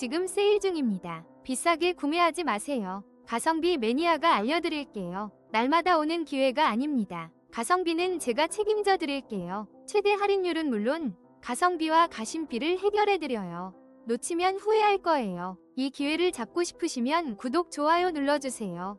지금 세일 중입니다. 비싸게 구매하지 마세요. 가성비 매니아가 알려드릴게요. 날마다 오는 기회가 아닙니다. 가성비는 제가 책임져 드릴게요. 최대 할인율은 물론 가성비와 가심비를 해결해 드려요. 놓치면 후회할 거예요. 이 기회를 잡고 싶으시면 구독, 좋아요 눌러주세요.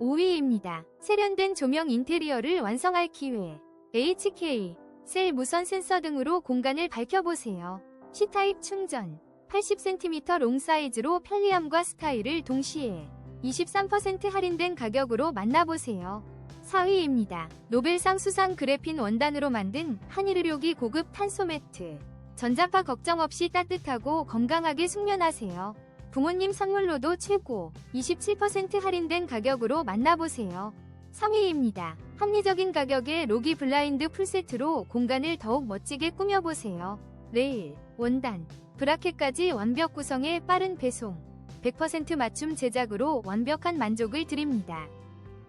5위입니다. 세련된 조명 인테리어를 완성할 기회. HK, 셀 무선 센서 등으로 공간을 밝혀보세요. C타입 충전, 80cm 롱 사이즈로 편리함과 스타일을 동시에 23% 할인된 가격으로 만나보세요. 4위입니다. 노벨상 수상 그래핀 원단으로 만든 한일의료기 고급 탄소 매트. 전자파 걱정 없이 따뜻하고 건강하게 숙면하세요. 부모님 선물로도 최고 27% 할인된 가격으로 만나보세요. 3위입니다. 합리적인 가격에 로기 블라인드 풀세트로 공간을 더욱 멋지게 꾸며보세요. 레일, 원단, 브라켓까지 완벽 구성에 빠른 배송, 100% 맞춤 제작으로 완벽한 만족을 드립니다.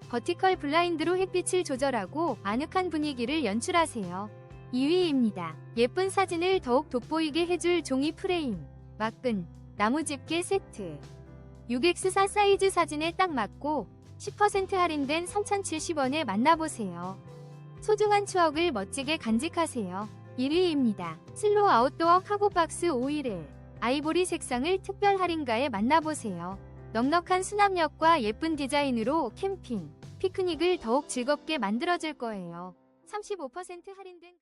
버티컬 블라인드로 햇빛을 조절하고 아늑한 분위기를 연출하세요. 2위입니다. 예쁜 사진을 더욱 돋보이게 해줄 종이 프레임, 막근, 나무 집게 세트. 6X4 사이즈 사진에 딱 맞고 10% 할인된 3,070원에 만나보세요. 소중한 추억을 멋지게 간직하세요. 1위입니다. 슬로우 아웃도어 카고박스 오일을 아이보리 색상을 특별 할인가에 만나보세요. 넉넉한 수납력과 예쁜 디자인으로 캠핑, 피크닉을 더욱 즐겁게 만들어줄 거예요. 35% 할인된